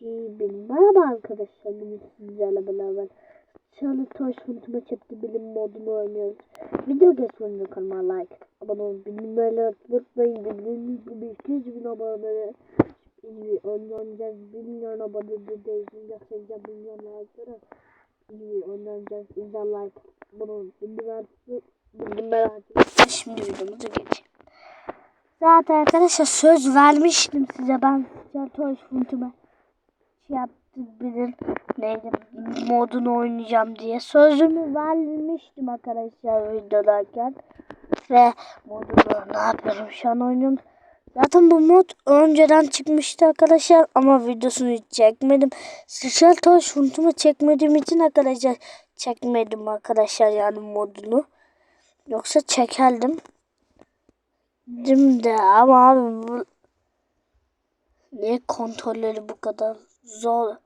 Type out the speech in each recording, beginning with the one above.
2000. Merhaba arkadaşlar. Bugün sizlerle beraber Charlie Toys Hunter'ı çekti bilim modunu oynuyoruz. Video geçmeden kanalıma like, abone olun, bildirimleri unutmayın. Bildiğiniz gibi 200 bin abone iyi oynayacağız. 1 milyon abone de değişim göstereceğim. Milyonlar sonra iyi oynayacağız. İzler like, abone olun, bildirimleri açın. Şimdi videomuza geçelim. Zaten arkadaşlar söz vermiştim size ben Charlie Toys şey yaptı bilir neydi? Modunu oynayacağım diye. Sözümü vermiştim arkadaşlar videodayken. Ve modunu ne yapıyorum? Şu an oynuyorum. Zaten bu mod önceden çıkmıştı arkadaşlar ama videosunu hiç çekmedim. Sıçral toy şuntumu çekmediğim için arkadaşlar çekmedim arkadaşlar yani modunu. Yoksa çekerdim. Dim de ama abi bu Niye kontrolleri bu kadar zor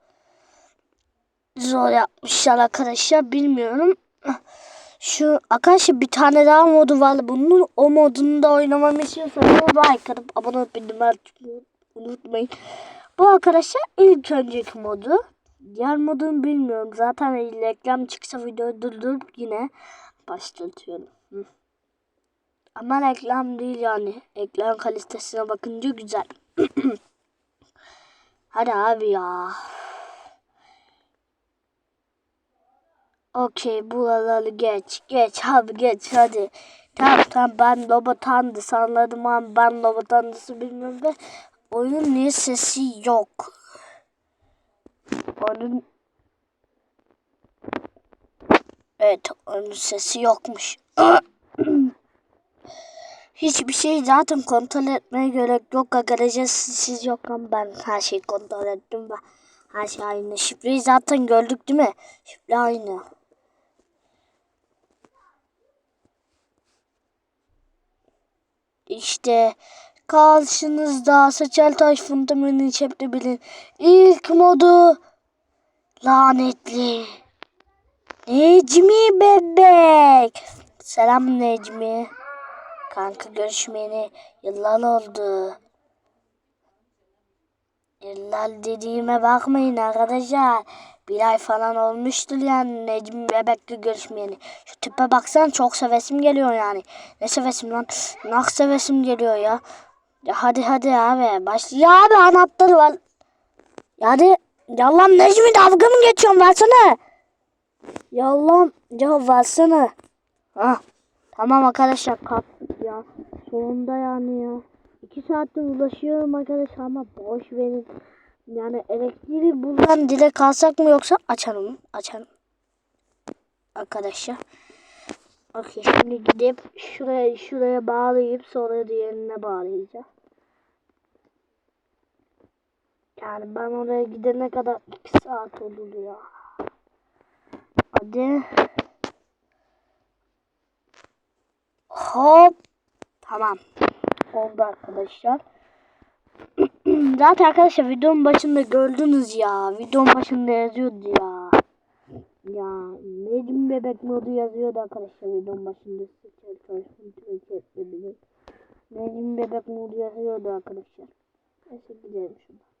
zor yapmışlar arkadaşlar bilmiyorum. Şu arkadaşlar bir tane daha modu var bunun. O modunu da oynamamı istiyorsanız like atıp abone olup bildirimleri unutmayın. Bu arkadaşlar ilk önceki modu. Diğer modunu bilmiyorum. Zaten reklam çıksa videoyu durdurup yine başlatıyorum. Ama reklam değil yani. Ekran kalitesine bakınca güzel. Hadi abi ya. Okey buraları geç. Geç abi geç hadi. Tamam tamam ben robot handısı anladım ama ben robot handısı bilmiyorum ve oyunun niye sesi yok. Onun Evet onun sesi yokmuş. Hiçbir şey zaten kontrol etmeye gerek yok arkadaşlar. Siz yokken ben her şeyi kontrol ettim ve her şey aynı. Şifreyi zaten gördük değil mi? Şifre aynı. İşte karşınızda saçal taş fundamentin çepte bilin. İlk modu lanetli. Necmi bebek. Selam Necmi. Kanka görüşmeyeni yıllar oldu. Yıllar dediğime bakmayın arkadaşlar. Bir ay falan olmuştur yani Necmi Bebek'le görüşmeyeni. Şu tipe baksan çok sevesim geliyor yani. Ne sevesim lan? Nak sevesim geliyor ya. Ya hadi hadi abi. Başla. Ya abi anahtarı var. Ya hadi. Ya lan Necmi dalga mı geçiyorsun? Versene. Ya Allah'ım. Ya versene. Hah. Tamam arkadaşlar kalktık ya. Sonunda yani ya. İki saattir ulaşıyorum arkadaşlar ama boş verin. Yani elektriği buradan dile kalsak mı yoksa açalım. Açalım. Arkadaşlar. Okey şimdi gidip şuraya şuraya bağlayıp sonra diğerine bağlayacağım. Yani ben oraya gidene kadar iki saat olur ya. Hadi. Hop. Tamam. Oldu arkadaşlar. Zaten arkadaşlar videonun başında gördünüz ya. Videonun başında yazıyordu ya. Ya Necmi Bebek modu yazıyordu arkadaşlar videonun başında. Necmi Bebek modu yazıyordu arkadaşlar. Neyse gidelim şuradan.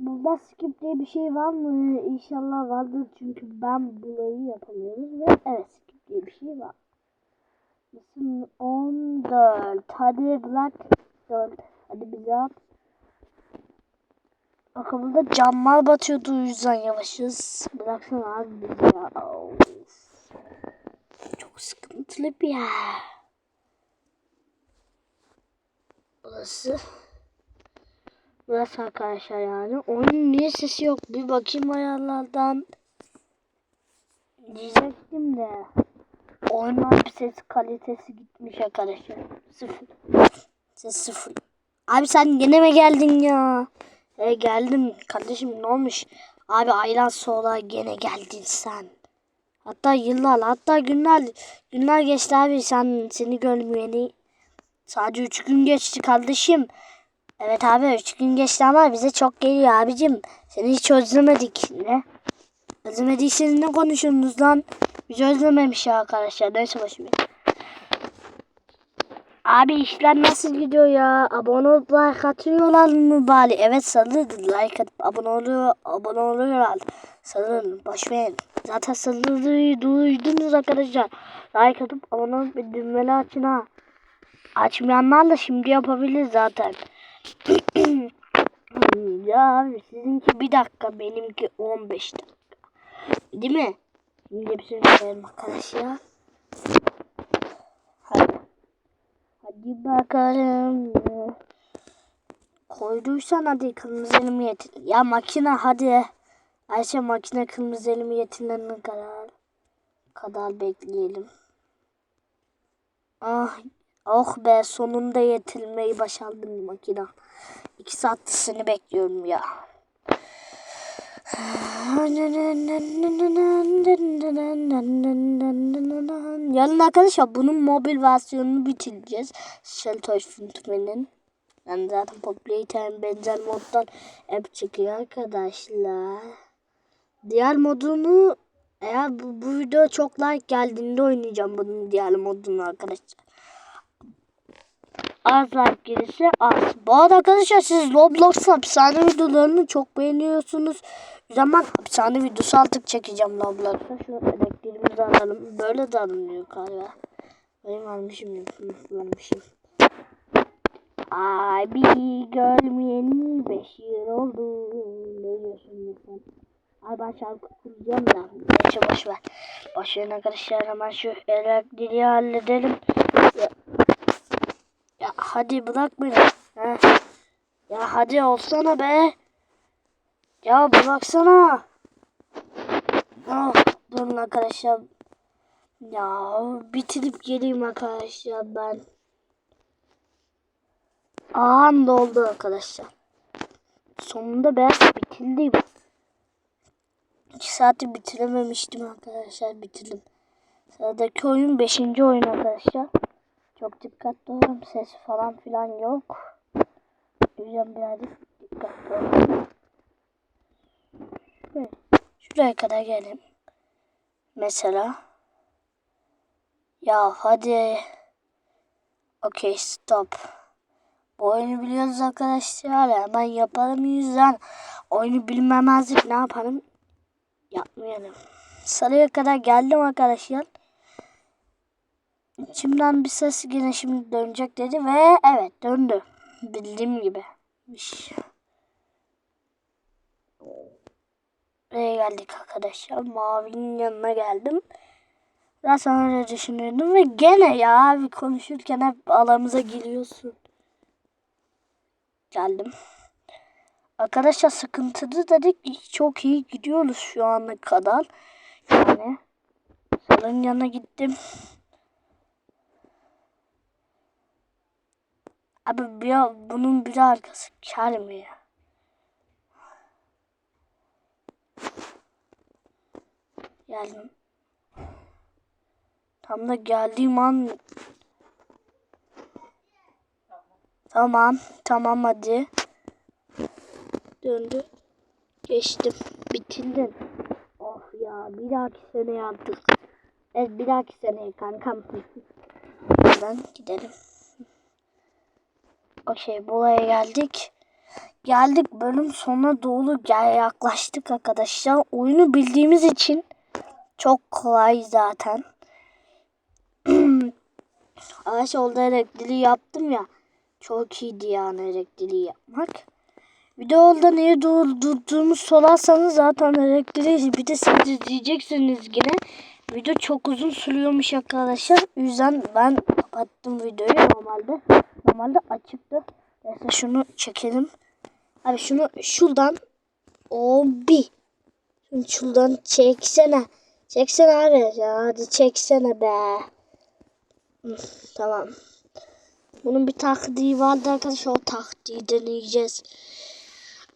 Burada skip diye bir şey var mı? İnşallah vardır çünkü ben bulayı yapamıyoruz ve evet skip diye bir şey var. Bizim 14. Hadi Black 4. Hadi bize at. Akılda camlar batıyordu o yüzden yavaşız. Bıraksana abi bizi ya. Çok sıkıntılı bir yer. Burası. Burası arkadaşlar yani. Oyunun niye sesi yok? Bir bakayım ayarlardan. Diyecektim de. Oyunun bir ses kalitesi gitmiş arkadaşlar. Sıfır. Ses sıfır. Abi sen gene mi geldin ya? E geldim kardeşim ne olmuş? Abi ayran sonra gene geldin sen. Hatta yıllar hatta günler günler geçti abi sen seni görmeyeli. Sadece üç gün geçti kardeşim. Evet abi üç gün geçti ama bize çok geliyor abicim. Seni hiç özlemedik. Ne? Özlemediyseniz ne konuşuyorsunuz lan? Biz özlememiş ya arkadaşlar. Neyse başım. Abi işler nasıl gidiyor ya? Abone olup like atıyorlar mı bari? Evet sanırım like atıp abone oluyor, abone oluyorlar. Sanırım boş verin. Zaten sanırım duydunuz arkadaşlar. Like atıp abone olup bildirimleri açın ha. Açmayanlar da şimdi yapabilir zaten. ya abi sizinki bir dakika benimki 15 dakika. Değil mi? Şimdi hepsini koyalım arkadaşlar. Hadi. Hadi bakalım. Koyduysan hadi kırmızı elimi yetin. Ya makine hadi. Ayşe makine kırmızı elimi yetinene kadar kadar bekleyelim. Ah, oh be sonunda yetilmeyi başardım makine. İki saattir seni bekliyorum ya. Yarın arkadaşlar bunun mobil versiyonunu bitireceğiz. Sheltoy Funtumen'in. Yani zaten Populate'in benzer moddan app çıkıyor arkadaşlar. Diğer modunu eğer bu, bu video çok like geldiğinde oynayacağım bunun diğer modunu arkadaşlar. Az like gelirse az. Bu arada arkadaşlar siz Roblox hapishane videolarını çok beğeniyorsunuz. Zaman hapishane videosu artık çekeceğim Roblox'a. Şu elektriğimizi alalım. Böyle de alınıyor galiba. Benim almışım. Almışım. Abi görmeyeni 5 yıl oldu. Ne diyorsun lütfen? Ay ben şarkı kuracağım da. Neyse boş ver. Boş verin arkadaşlar hemen şu elektriği halledelim. Hadi bırak beni. Heh. Ya hadi olsana be. Ya bıraksana. Oh, durun arkadaşlar. Ya bitirip geleyim arkadaşlar ben. Ağam doldu arkadaşlar. Sonunda ben bitirdim. 2 saati bitirememiştim arkadaşlar bitirdim. Sıradaki oyun 5. oyun arkadaşlar. Çok dikkatli olun ses falan filan yok. Yüzden birazcık dikkatli olun. Şuraya kadar gelin. Mesela. Ya hadi. Okay stop. Bu oyunu biliyoruz arkadaşlar. Hemen yapalım yüzden. Oyunu bilmemezlik ne yapalım? Yapmayalım. Sarıya kadar geldim arkadaşlar. İçimden bir ses yine şimdi dönecek dedi ve evet döndü. Bildiğim gibi. Buraya geldik arkadaşlar. Mavinin yanına geldim. Zaten öyle düşünüyordum ve gene ya abi konuşurken hep aramıza giriyorsun. Geldim. Arkadaşlar sıkıntılı dedik. Çok iyi gidiyoruz şu ana kadar. Yani salın yanına gittim. Abi bir, bunun bir arkası kar mı ya? Geldim. Tam da geldiğim an Tamam. Tamam hadi. Döndü. Geçtim. Bitirdin. Oh ya bir dahaki sene yaptık. Evet bir dahaki sene kankam. Buradan gidelim. Okey buraya geldik. Geldik bölüm sonuna doğru yaklaştık arkadaşlar. Oyunu bildiğimiz için çok kolay zaten. Ağaç oldu elektriği yaptım ya. Çok iyiydi yani elektriği yapmak. Videoda niye durduğumu sorarsanız zaten elektriği bir de siz izleyeceksiniz yine. Video çok uzun sürüyormuş arkadaşlar. O yüzden ben kapattım videoyu normalde. Normalde açıktı. Neyse şunu çekelim. Abi şunu şuradan o bir şunu şuradan çeksene. Çeksene abi. Ya hadi çeksene be. tamam. Bunun bir taktiği vardı arkadaşlar. O taktiği deneyeceğiz.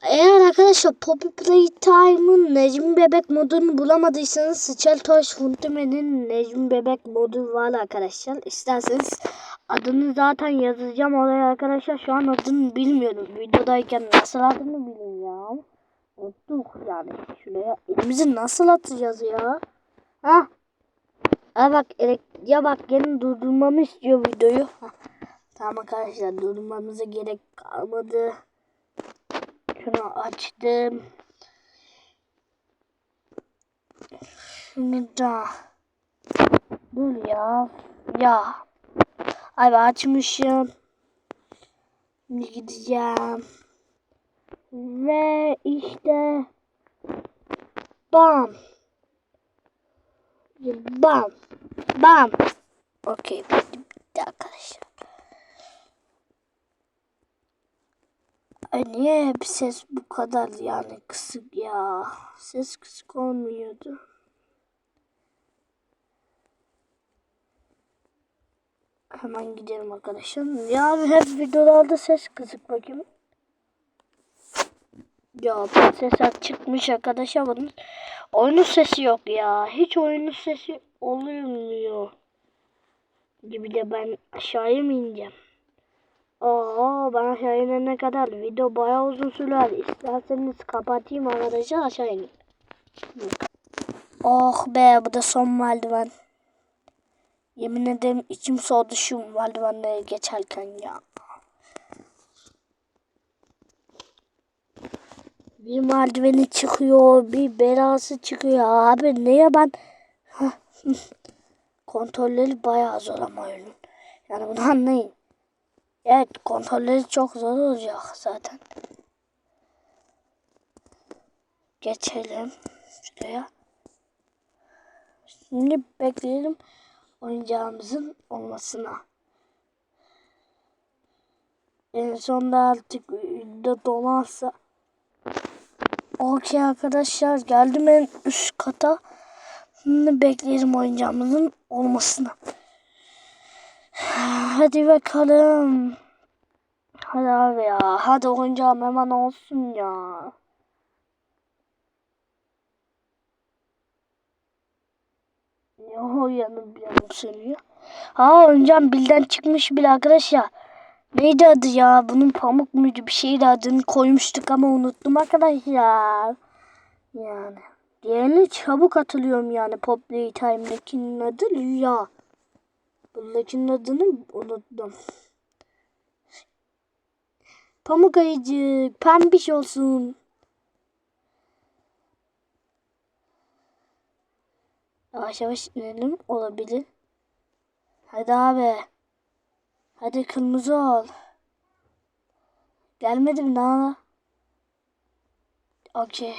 Eğer arkadaşlar Poppy Playtime'ın Necmi Bebek modunu bulamadıysanız Sıçal Toys Funtime'nin Necmi Bebek modu var arkadaşlar. İsterseniz adını zaten yazacağım oraya arkadaşlar. Şu an adını bilmiyorum. Videodayken nasıl adını bilmiyorum. Unuttuk yani. Şuraya elimizi nasıl atacağız ya? Ha? Ha bak ya bak gelin durdurmamı istiyor videoyu. Tamam arkadaşlar durmamıza gerek kalmadı. Şunu açtım. Şimdi daha. Dur ya. Ya. Abi açmışım. Şimdi gideceğim. Ve işte bam. Bam. Bam. Okey. Bitti arkadaşlar. Niye hep ses bu kadar yani kısık ya? Ses kısık olmuyordu. Hemen gidelim arkadaşlar. Ya hep videolarda ses kısık bakayım. Ya ses çıkmış arkadaşlar bunun. Oyunun sesi yok ya. Hiç oyunun sesi olmuyor. Gibi de ben aşağıya mı ineceğim? Oo ben aşağı inene kadar video bayağı uzun sürer. İsterseniz kapatayım arkadaşlar aşağı ineyim. Oh be bu da son merdiven. Yemin ederim içim soğudu şu merdivenleri geçerken ya. Bir merdiveni çıkıyor, bir belası çıkıyor. Abi neye ben... Kontrolleri bayağı zor ama oyunun. Yani bunu anlayın. Evet kontrolleri çok zor olacak zaten. Geçelim şuraya. Şimdi bekleyelim oyuncağımızın olmasına. En sonunda artık de dolarsa Okey arkadaşlar geldim en üst kata. Şimdi bekleyelim oyuncağımızın olmasını. Hadi bakalım. Hadi abi ya. Hadi oyuncağım hemen olsun ya. Yo yanım yanım sönüyor. Ha oyuncağım bilden çıkmış bile arkadaşlar. Neydi adı ya? Bunun pamuk muydu? Bir şeydi adını koymuştuk ama unuttum arkadaşlar. Yani. Diğerini çabuk hatırlıyorum yani. Pop Playtime'dakinin adı Rüya. Bundakinin adını unuttum. Pamuk ayıcık. Pembiş olsun. Yavaş yavaş inelim. Olabilir. Hadi abi. Hadi kırmızı ol. Gelmedi mi daha? Okey.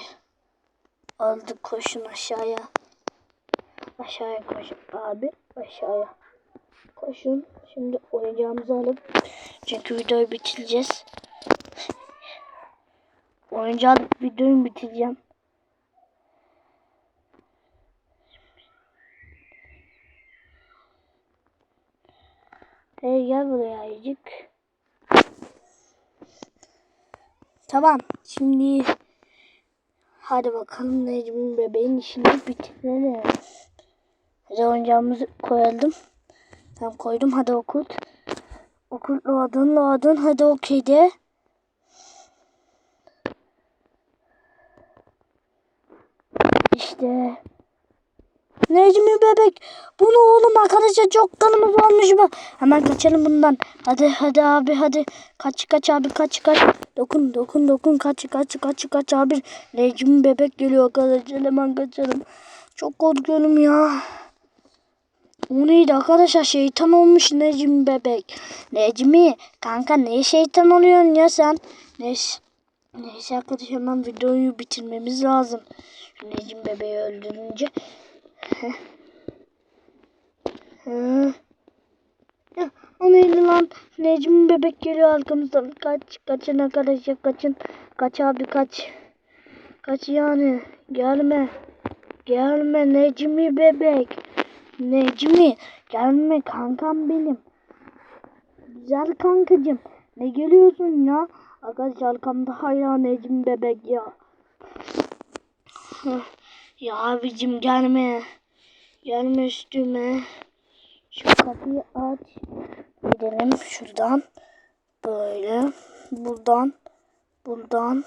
Aldık koşun aşağıya. Aşağıya koşun abi. Aşağıya. Koşun. Şimdi oyuncağımızı alıp çünkü videoyu bitireceğiz. Oyuncağı videoyu bitireceğim. Hey gel buraya ayıcık. Tamam. Şimdi hadi bakalım Necmi'nin bebeğin işini bitirelim. Oyuncağımızı koyalım. Tamam koydum. Hadi okut. Okut loadun loadun. Hadi okey de. İşte. Necmi bebek. Bunu oğlum arkadaşlar çok kanımız olmuş bu. Hemen kaçalım bundan. Hadi hadi abi hadi. Kaç kaç abi kaç kaç. Dokun dokun dokun kaç kaç kaç kaç abi. Necmi bebek geliyor arkadaşlar hemen kaçalım. Çok korkuyorum ya. O neydi arkadaşlar şeytan olmuş Necmi bebek. Necmi kanka ne şeytan oluyorsun ya sen? Neyse. Neyse arkadaşlar hemen videoyu bitirmemiz lazım. Şu Necmi bebeği öldürünce. O neydi lan? Necmi bebek geliyor arkamızdan. Kaç, kaçın arkadaşlar kaçın. Kaç abi kaç. Kaç yani. Gelme. Gelme Necmi bebek. Necmi gelme kankam benim. Güzel kankacım. Ne geliyorsun ya? Arkadaşlar arkamda hala Necmi bebek ya. Ya abicim gelme. Gelme üstüme. Şu kapıyı aç. Gidelim şuradan. Böyle. Buradan. Buradan.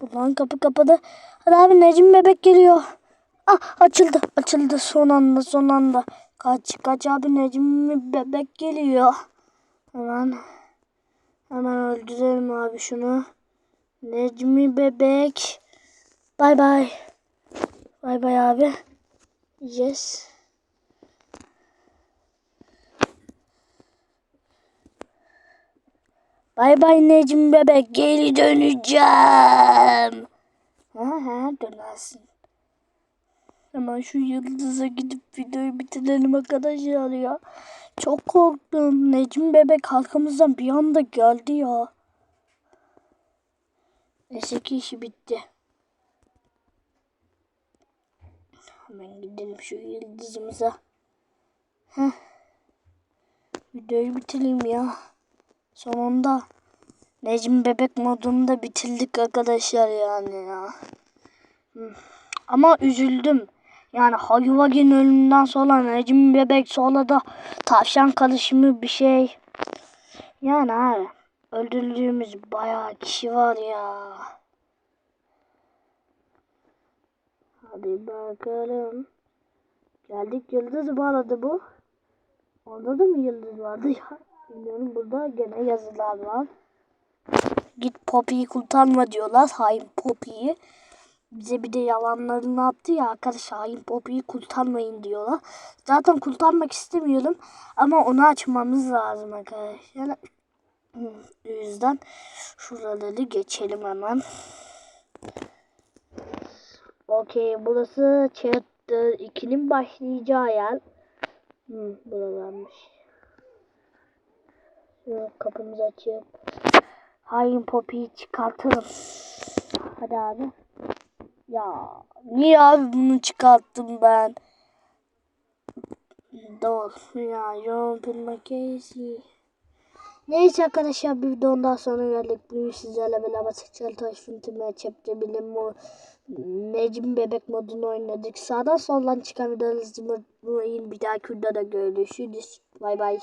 Buradan kapı kapadı. Hadi abi Necim bebek geliyor. Ah açıldı. Açıldı son anda son anda. Kaç kaç abi Necim bebek geliyor. Hemen hemen öldürelim abi şunu. Necmi bebek. Bay bay. Bay bay abi. Yes. Bay bay Necmi bebek geri döneceğim. Ha ha dönersin. Hemen şu yıldıza gidip videoyu bitirelim arkadaşlar ya. Çok korktum. Necmi bebek halkamızdan bir anda geldi ya. Neyse ki işi bitti. Hemen gidelim şu yıldızımıza. Heh. Videoyu bitirelim ya. Sonunda Necmi bebek modunu da bitirdik arkadaşlar yani ya. Hı. Ama üzüldüm. Yani Hayvagin ölümünden sonra Necmi bebek sonra da tavşan karışımı bir şey. Yani abi öldürdüğümüz bayağı kişi var ya. Hadi bakalım. Geldik yıldız bağladı bu. Onda da mı yıldız vardı ya? Bilmiyorum burada gene yazılar var. Git Poppy'yi kurtarma diyorlar. Hain Poppy'yi. Bize bir de yalanlarını attı ya arkadaş hain Poppy'yi kurtarmayın diyorlar. Zaten kurtarmak istemiyorum ama onu açmamız lazım arkadaşlar. O yüzden şuraları geçelim hemen. Okey burası chapter 2'nin başlayacağı yer. Hmm, buralarmış. Şu kapımızı açayım. Hain Poppy'yi çıkartalım. Hadi abi. Ya niye abi bunu çıkarttım ben? Doğru ya Jumpin Makesi. Neyse arkadaşlar bir videonun sonra geldik. Bugün sizlerle beraber Sıçralı Taş Fintim'e çepte bilim o Necim Bebek modunu oynadık. Sağdan soldan çıkan videoları izlemeyi bir dahaki videoda görüşürüz. Bay bay.